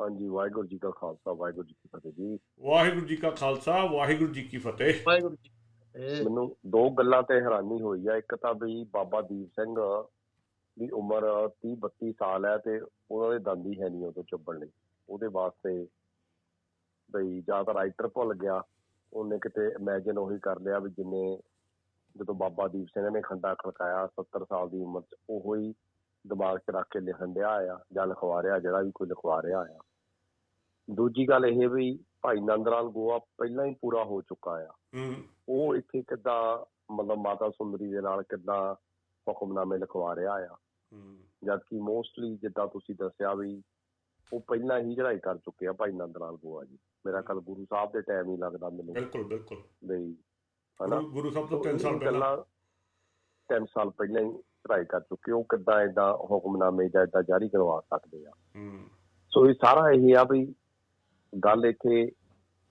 ਹਾਂਜੀ ਵਾਹਿਗੁਰੂ ਜੀ ਕਾ ਖਾਲਸਾ ਵਾਹਿਗੁਰੂ ਜੀ ਕੀ ਫਤਿਹ ਜੀ। ਵਾਹਿਗੁਰੂ ਜੀ ਕਾ ਖਾਲਸਾ ਵਾਹਿਗੁਰੂ ਜੀ ਕੀ ਫਤਿਹ। ਵਾਹਿਗੁਰੂ ਜੀ ਮੈਨੂੰ ਦੋ ਗੱਲਾਂ ਤੇ ਹੈਰਾਨੀ ਹੋਈ ਆ। ਇੱਕ ਤਾਂ ਵੀ ਬਾਬਾ ਦੀਪ ਸਿੰਘ ਦੀ ਉਮਰ 30 32 ਸਾਲ ਹੈ ਤੇ ਉਹਨਾਂ ਦੇ ਦੰਦ ਹੀ ਹੈ ਨਹੀਂ ਉਦੋਂ ਚੱਬਣ ਲਈ। ਉਹਦੇ ਵਾਸਤੇ ਬਈ ਜਾਂ ਤਾਂ ਰਾਈਟਰ ਭੁੱਲ ਗਿਆ ਉਹਨੇ ਕਿਤੇ ਇਮੇਜਿਨ ਉਹੀ ਕਰ ਲਿਆ ਵੀ ਜਿੰਨੇ ਜਦੋਂ ਬਾਬਾ ਦੀਪ ਸਿੰਘ ਨੇ ਖੰਡਾ ਖੜਕਾਇਆ 70 ਸਾਲ ਦੀ ਉਮਰ 'ਚ ਉਹੋ ਹੀ ਦਿਮਾਗ 'ਚ ਰੱਖ ਕੇ ਲਿਖਣ ਡਿਆ ਆ ਜਾਂ ਲਿਖਵਾ ਰਿਹਾ ਜਿਹੜਾ ਵੀ ਕੋਈ ਲਿਖਵਾ ਰਿਹਾ ਆ। ਦੂਜੀ ਗੱਲ ਇਹ ਵੀ ਭਾਈ ਨੰਦ ਲਾਲ ਗੋਆ ਪਹਿਲਾਂ ਹੀ ਪੂਰਾ ਹੋ ਚੁੱਕਾ ਆ। ਉਹ ਇੱਥੇ ਕਿੱਦਾਂ ਮਤਲਬ ਮਾਤਾ ਸੁੰਦਰੀ ਦੇ ਨਾਲ ਕਿੱਦਾਂ ਹੁਕਮਨਾਮੇ ਲਿਖਵਾ ਰਿਹਾ ਆ। ਜਦ ਕਿ ਮੋਸਟਲੀ ਜਿੱਦਾਂ ਤੁਸੀਂ ਦੱਸਿਆ ਵੀ ਉਹ ਪਹਿਲਾਂ ਹੀ ਚੜ੍ਹਾਈ ਕਰ ਚੁੱਕੇ ਆ ਭਾਈ ਨੰਦ ਲਾਲ ਗੋਆ ਜੀ। ਮੇਰਾ ਕੱਲ ਗੁਰੂ ਸਾਹਿਬ ਦੇ ਟਾਈਮ ਹੀ ਲੱਗਦਾ ਮੈਨੂੰ। ਬਿਲਕੁਲ ਬਿਲਕੁਲ। ਬਈ ਹਨਾ? ਗੁਰੂ ਸਾਹਿਬ ਤੋਂ 3 ਸਾਲ ਪਹਿਲਾਂ। ਗੱਲਾਂ ਤਿੰਨ ਸਾਲ ਪਹਿਲਾਂ ਹੀ ਚੜ੍ਹਾਈ ਕਰ ਚੁੱਕੇ ਉਹ ਕਿੱਦਾਂ ਏਦਾਂ ਹੁਕਮਨਾਮੇ ਜਾਂ ਏਦਾਂ ਜਾਰੀ ਕਰਵਾ ਸਕਦੇ ਆ? ਹੂੰ। ਸੋ ਇਹ ਸਾਰਾ ਇਹ ਆ ਵੀ ਗੱਲ ਇੱਥੇ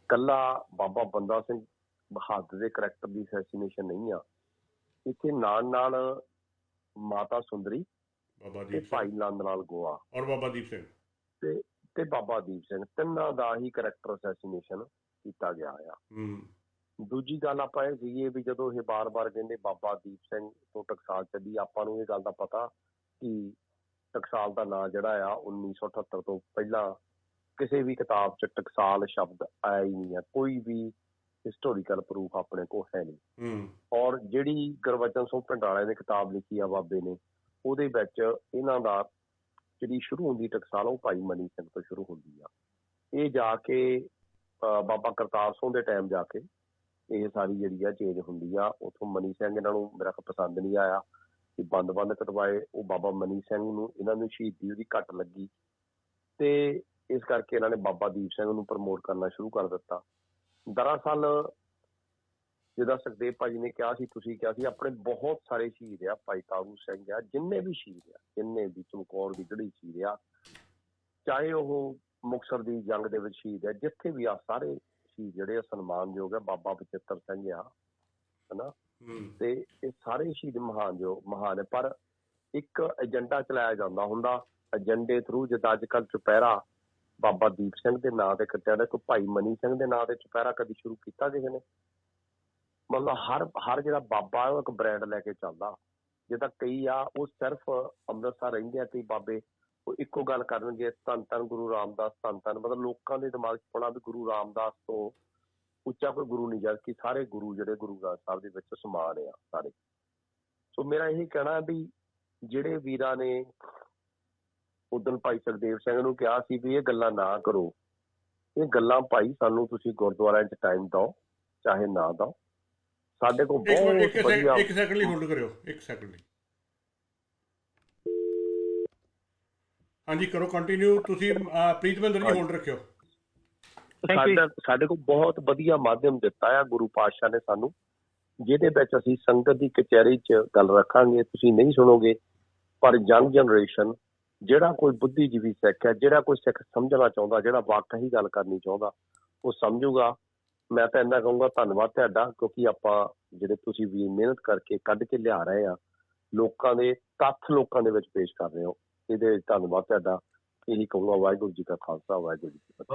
ਕੱਲਾ ਬਾਬਾ ਬੰਦਾ ਸਿੰਘ ਬਹਾਦਰ ਦੇ ਕਰੈਕਟਰ ਦੀ ਅਸੈਸੀਨੇਸ਼ਨ ਨਹੀਂ ਆ। ਇੱਥੇ ਨਾਲ ਨਾਲ ਮਾਤਾ ਸੁੰਦਰੀ ਬਾਬਾ ਦੀਪ ਭਾਈ ਸਿੰਘ। ਨੰਦ ਲਾਲ ਗੋਆ। ਔਰ ਬਾਬਾ ਦੀਪ ਸਿੰਘ। ਤੇ ਤੇ ਬਾਬਾ ਦੀਪ ਸਿੰਘ ਤਿੰਨਾਂ ਦਾ ਹੀ ਕਰੈਕਟਰ ਅਸੈਸੀਨੇਸ਼ਨ ਕੀਤਾ ਗਿਆ ਆ। ਹੂੰ। ਦੂਜੀ ਗੱਲ ਆਪਾਂ ਇਹ ਸੀਗੇ ਵੀ ਜਦੋਂ ਇਹ ਬਾਰ-ਬਾਰ ਕਹਿੰਦੇ ਬਾਬਾ ਦੀਪ ਸਿੰਘ ਤੋਂ ਟਕਸਾਲ ਚੱਲੀ ਆਪਾਂ ਨੂੰ ਇਹ ਗੱਲ ਦਾ ਪਤਾ ਕਿ ਟਕਸਾਲ ਦਾ ਨਾਂ ਜਿਹੜਾ ਆ 1978 ਤੋਂ ਪਹਿਲਾਂ ਕਿਸੇ ਵੀ ਕਿਤਾਬ 'ਚ ਟਕਸਾਲ ਸ਼ਬਦ ਆਇਆ ਹੀ ਨਹੀਂ ਹੈ ਕੋਈ ਵੀ ਹਿਸਟੋਰੀਕਲ ਪ੍ਰੂਫ ਆਪਣੇ ਕੋਲ ਹੈ ਨਹੀਂ। ਹੂੰ। ਔਰ ਜਿਹੜੀ ਗੁਰਵਚਨ ਸਿੰਘ ਭੰਡਾਰੇ ਨੇ ਕਿਤਾਬ ਲਿਖੀ ਆ ਬਾਬੇ ਨੇ ਉਹਦੇ ਵਿੱਚ ਇਹਨਾਂ ਦਾ ਜਿਹੜੀ ਸ਼ੁਰੂ ਹੁੰਦੀ ਟਕਸਾਲ ਉਹ ਭਾਈ ਮਨੀ ਸਿੰਘ ਤੋਂ ਸ਼ੁਰੂ ਹੁੰਦੀ ਆ। ਇਹ ਜਾ ਕੇ ਬਾਬਾ ਕਰਤਾਰ ਸਿੰਘ ਦੇ ਟਾਈਮ ਜਾ ਕੇ ਇਹ ਸਾਰੀ ਜਿਹੜੀ ਆ ਚੇਂਜ ਹੁੰਦੀ ਆ, ਉਥੋਂ ਮਨੀ ਸਿੰਘ ਇਹਨਾਂ ਨੂੰ ਮੇਰਾ ਖਿਆਲ ਪਸੰਦ ਨਹੀਂ ਆਇਆ ਕਿ ਬੰਦ-ਬੰਦ ਕਟਵਾਏ, ਉਹ ਬਾਬਾ ਮਨੀ ਸਿੰਘ ਨੂੰ, ਇਹਨਾਂ ਨੂੰ ਸ਼ਹੀਦੀ ਉਹਦੀ ਘੱਟ ਲੱਗੀ ਤੇ ਇਸ ਕਰਕੇ ਇਹਨਾਂ ਨੇ ਬਾਬਾ ਦੀਪ ਸਿੰਘ ਨੂੰ ਪ੍ਰਮੋਟ ਕਰਨਾ ਸ਼ੁਰੂ ਕਰ ਦਿੱਤਾ। ਦਰਅਸਲ ਜਿਹਦਾ ਸੁਖਦੇਵ ਭਾਜੀ ਨੇ ਕਿਹਾ ਸੀ, ਤੁਸੀਂ ਕਿਹਾ ਸੀ, ਆਪਣੇ ਬਹੁਤ ਸਾਰੇ ਸ਼ਹੀਦ ਆ, ਭਾਈ ਤਾਰੂ ਸਿੰਘ ਆ, ਜਿੰਨੇ ਵੀ ਸ਼ਹੀਦ ਆ, ਜਿੰਨੇ ਵੀ ਚਮਕੌਰ ਦੀ ਜਿਹੜੀ ਸ਼ਹੀਦ ਆ, ਚਾਹੇ ਉਹ ਮੁਕਤਸਰ ਦੀ ਜੰਗ ਦੇ ਵਿੱਚ ਸ਼ਹੀਦ ਆ, ਜਿੱਥੇ ਵੀ ਆ, ਸਾਰੇ ਸ਼ਹੀਦ ਜਿਹੜੇ ਸਨਮਾਨਯੋਗ ਆ ਬਾਬਾ ਬਚਿੱਤਰ ਸਿੰਘ ਆ ਹਨਾ? ਹੂੰ। ਤੇ ਇਹ ਸਾਰੇ ਸ਼ਹੀਦ ਮਹਾਨ ਜੋ ਮਹਾਨ ਹੈ ਪਰ ਇੱਕ ਏਜੰਡਾ ਚਲਾਇਆ ਜਾਂਦਾ ਹੁੰਦਾ ਏਜੰਡੇ ਥਰੂ ਜਿੱਦਾਂ ਅੱਜ ਕੱਲ ਚੁਪਹਿਰਾ ਬਾਬਾ ਦੀਪ ਸਿੰਘ ਦੇ ਨਾਂ ਤੇ ਕੱਟਿਆ ਦਾ ਕੋਈ ਭਾਈ ਮਨੀ ਸਿੰਘ ਦੇ ਨਾਂ ਤੇ ਚੁਪਹਿਰਾ ਕਦੀ ਸ਼ੁਰੂ ਕੀਤਾ ਕਿਸੇ ਨੇ? ਮਤਲਬ ਹਰ ਹਰ ਜਿਹੜਾ ਬਾਬਾ ਹੈ ਉਹ ਇੱਕ ਬ੍ਰਾਂਡ ਲੈ ਕੇ ਚੱਲਦਾ। ਜਿੱਦਾਂ ਕਈ ਆ ਉਹ ਸਿਰਫ ਅੰਮ੍ਰਿਤਸਰ ਰਹਿੰਦੇ ਆ ਕਈ ਬਾਬੇ ਉਹ ਇੱਕੋ ਗੱਲ ਕਰਨਗੇ ਧੰਨ ਧੰਨ ਗੁਰੂ ਰਾਮਦਾਸ ਧੰਨ ਧੰਨ ਮਤਲਬ ਲੋਕਾਂ ਦੇ ਦਿਮਾਗ 'ਚ ਪਾਉਣਾ ਵੀ ਗੁਰੂ ਰਾਮਦਾਸ ਤੋਂ ਉੱਚਾ ਕੋਈ ਗੁਰੂ ਨਹੀਂ ਜਦ ਕਿ ਸਾਰੇ ਗੁਰੂ ਜਿਹੜੇ ਗੁਰੂ ਗ੍ਰੰਥ ਸਾਹਿਬ ਦੇ ਵਿੱਚ ਸਮਾਨ ਆ ਸਾਰੇ। ਸੋ ਮੇਰਾ ਇਹੀ ਕਹਿਣਾ ਵੀ ਜਿਹੜੇ ਵੀਰਾਂ ਨੇ ਉਦੋਂ ਭਾਈ ਸੁਖਦੇਵ ਸਿੰਘ ਨੂੰ ਕਿਹਾ ਸੀ ਵੀ ਇਹ ਗੱਲਾਂ ਨਾ ਕਰੋ ਇਹ ਗੱਲਾਂ ਭਾਈ ਸਾਨੂੰ ਤੁਸੀਂ ਗੁਰਦੁਆਰਿਆਂ 'ਚ ਟਾਈਮ ਦਿਓ ਚਾਹੇ ਨਾ ਦਿਓ। ਸਾਡੇ ਕੋਲ ਬਹੁਤ ਵਧੀਆ ਇੱਕ ਸੈਕਿੰਡ ਲਈ ਹੋਲਡ ਕਰਿਓ ਇੱਕ ਸੈਕਿੰਡ ਲਈ। ਹਾਂਜੀ ਕਰੋ ਕੰਟੀਨਿਊ ਤੁਸੀਂ ਅਹ, ਪ੍ਰੀਤਮਿੰਦਰ ਜੀ ਹੋਲਡ ਰੱਖਿਓ। ਸਾਡਾ ਸਾਡੇ ਕੋਲ ਬਹੁਤ ਵਧੀਆ ਮਾਧਿਅਮ ਦਿੱਤਾ ਆ ਗੁਰੂ ਪਾਤਸ਼ਾਹ ਨੇ ਸਾਨੂੰ। ਜਿਹਦੇ ਵਿੱਚ ਅਸੀਂ ਸੰਗਤ ਦੀ ਕਚਹਿਰੀ 'ਚ ਗੱਲ ਰੱਖਾਂਗੇ ਤੁਸੀਂ ਨਹੀਂ ਸੁਣੋਗੇ ਪਰ ਯੰਗ ਜਨਰੇਸ਼ਨ ਜਿਹੜਾ ਕੋਈ ਬੁੱਧੀਜੀਵੀ ਸਿੱਖ ਹੈ ਜਿਹੜਾ ਕੋਈ ਸਿੱਖ ਸਮਝਣਾ ਚਾਹੁੰਦਾ ਜਿਹੜਾ ਵਾਕਈ ਗੱਲ ਕਰਨੀ ਚਾਹੁੰਦਾ ਉਹ ਸਮਝੂਗਾ। ਮੈਂ ਤਾਂ ਇੰਨਾ ਕਹੂੰਗਾ ਧੰਨਵਾਦ ਤੁਹਾਡਾ ਕਿਉਂਕਿ ਆਪਾਂ ਜਿਹੜੇ ਤੁਸੀਂ ਵੀ ਮਿਹਨਤ ਕਰਕੇ ਕੱਢ ਕੇ ਲਿਆ ਰਹੇ ਆ ਲੋਕਾਂ ਦੇ ਤੱਥ ਲੋਕਾਂ ਦੇ ਵਿੱਚ ਪੇਸ਼ ਕਰ ਰਹੇ ਹੋ। ਇਹਦੇ ਧੰਨਵਾਦ ਤੁਹਾਡਾ। ਇਹੀ ਕਹੂੰਗਾ ਵਾਹਿਗੁਰੂ ਜੀ ਕਾ ਖਾਲਸਾ ਵਾਹਿਗੁਰੂ ਜੀ ਕੀ ਫਤਿਹ।